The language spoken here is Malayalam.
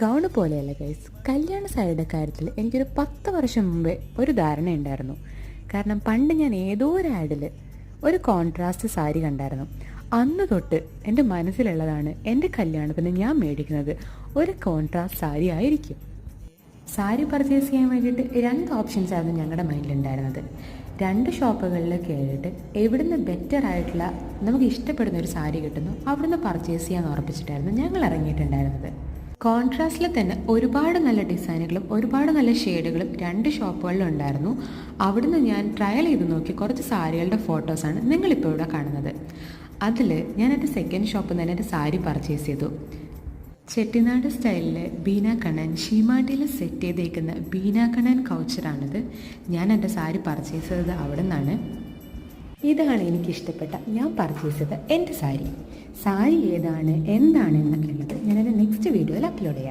ഗൗണ് പോലെയല്ല ഗൈസ് കല്യാണ സാരിയുടെ കാര്യത്തിൽ എനിക്കൊരു പത്ത് വർഷം മുമ്പേ ഒരു ധാരണ ഉണ്ടായിരുന്നു. കാരണം പണ്ട് ഞാൻ ഏതോ ഒരു ആഡിൽ ഒരു കോൺട്രാസ്റ്റ് സാരി കണ്ടായിരുന്നു. അന്ന് തൊട്ട് എന്റെ മനസ്സിലുള്ളതാണ് എന്റെ കല്യാണത്തിന് ഞാൻ മേടിക്കുന്നത് ഒരു കോൺട്രാസ്റ്റ് സാരി ആയിരിക്കും. സാരി പർച്ചേസ് ചെയ്യാൻ വേണ്ടിയിട്ട് രണ്ട് ഓപ്ഷൻസ് ആയിരുന്നു ഞങ്ങളുടെ മൈൻഡിലുണ്ടായിരുന്നത് രണ്ട് ഷോപ്പുകളിൽ കയറിയിട്ട് എവിടുന്ന് ബെറ്റർ ആയിട്ടുള്ള നമുക്ക് ഇഷ്ടപ്പെടുന്ന ഒരു സാരി കിട്ടുന്നു അവിടുന്ന് പർച്ചേസ് ചെയ്യാൻ ഉറപ്പിച്ചിട്ടായിരുന്നു ഞങ്ങൾ ഇറങ്ങിയിട്ടുണ്ടായിരുന്നത്. കോൺട്രാസ്റ്റിൽ തന്നെ ഒരുപാട് നല്ല ഡിസൈനുകളും ഒരുപാട് നല്ല ഷെയ്ഡുകളും രണ്ട് ഷോപ്പുകളിലും ഉണ്ടായിരുന്നു അവിടുന്ന് ഞാൻ ട്രയൽ ചെയ്ത് നോക്കി കുറച്ച് സാരികളുടെ ഫോട്ടോസാണ് നിങ്ങളിപ്പോൾ ഇവിടെ കാണുന്നത്. അതിൽ ഞാൻ എന്റെ സെക്കൻഡ് ഷോപ്പിൽ നിന്ന് ഒരു സാരി പർച്ചേസ് ചെയ്തു. ചെട്ടിനാട് സ്റ്റൈലിലെ ബീന കണ്ണൻ ഷീമാട്ടിയിൽ സെറ്റ് ചെയ്തേക്കുന്ന ബീന കണ്ണൻ കൗച്ചറാണിത് ഞാൻ എന്റെ സാരി പർച്ചേസ് ചെയ്തത് അവിടെ നിന്നാണ് ഇതാണ് എനിക്കിഷ്ടപ്പെട്ട ഞാൻ പർച്ചേസ് ചെയ്ത എന്റെ സാരി. സാരി ഏതാണ് എന്താണ് എന്നൊക്കെ ഉള്ളത് വീഡിയോയിൽ അപ്ലോഡ് ചെയ്യാം.